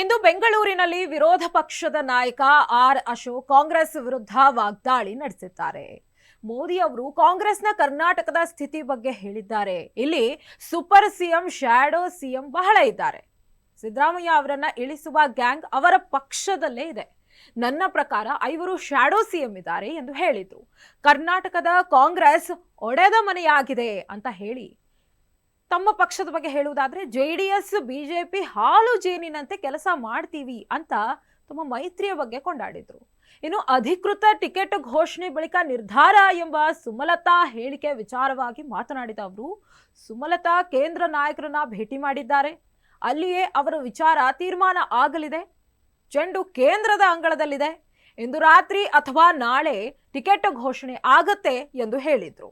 ಇಂದು ಬೆಂಗಳೂರಿನಲ್ಲಿ ವಿರೋಧ ಪಕ್ಷದ ನಾಯಕ ಆರ್ ಅಶೋಕ್ ಕಾಂಗ್ರೆಸ್ ವಿರುದ್ಧ ವಾಗ್ದಾಳಿ ನಡೆಸಿದ್ದಾರೆ. ಮೋದಿ ಅವರು ಕಾಂಗ್ರೆಸ್ನ ಕರ್ನಾಟಕದ ಸ್ಥಿತಿ ಬಗ್ಗೆ ಹೇಳಿದ್ದಾರೆ. ಇಲ್ಲಿ ಸೂಪರ್ ಸಿಎಂ, ಶ್ಯಾಡೋ ಸಿಎಂ ಬಹಳ ಇದ್ದಾರೆ. ಸಿದ್ದರಾಮಯ್ಯ ಅವರನ್ನ ಇಳಿಸುವ ಗ್ಯಾಂಗ್ ಅವರ ಪಕ್ಷದಲ್ಲೇ ಇದೆ. ನನ್ನ ಪ್ರಕಾರ ಐವರು ಶ್ಯಾಡೋ ಸಿಎಂ ಇದ್ದಾರೆ ಎಂದು ಹೇಳಿದ್ರು ಕರ್ನಾಟಕದ ಕಾಂಗ್ರೆಸ್ ಒಡೆದ ಮನೆಯಾಗಿದೆ ಅಂತ ಹೇಳಿ ತಮ್ಮ ಪಕ್ಷದ ಬಗ್ಗೆ ಹೇಳುವುದಾದ್ರೆ ಜೆ ಡಿ ಎಸ್ ಬಿಜೆಪಿ ಹಾಲು ಜೇನಿನಂತೆ ಕೆಲಸ ಮಾಡ್ತೀವಿ ಅಂತ ತಮ್ಮ ಮೈತ್ರಿಯ ಬಗ್ಗೆ ಕೊಂಡಾಡಿದ್ರು. ಇನ್ನು ಅಧಿಕೃತ ಟಿಕೆಟ್ ಘೋಷಣೆ ಬಳಿಕ ನಿರ್ಧಾರ ಎಂಬ ಸುಮಲತಾ ಹೇಳಿಕೆ ವಿಚಾರವಾಗಿ ಮಾತನಾಡಿದ ಅವರು, ಸುಮಲತಾ ಕೇಂದ್ರ ನಾಯಕರನ್ನ ಭೇಟಿ ಮಾಡಿದ್ದಾರೆ. ಅಲ್ಲಿಯೇ ಅವರ ವಿಚಾರ ತೀರ್ಮಾನ ಆಗಲಿದೆ. ಚೆಂಡು ಕೇಂದ್ರದ ಅಂಗಳದಲ್ಲಿದೆ. ಇಂದು ರಾತ್ರಿ ಅಥವಾ ನಾಳೆ ಟಿಕೆಟ್ ಘೋಷಣೆ ಆಗತ್ತೆ ಎಂದು ಹೇಳಿದ್ರು.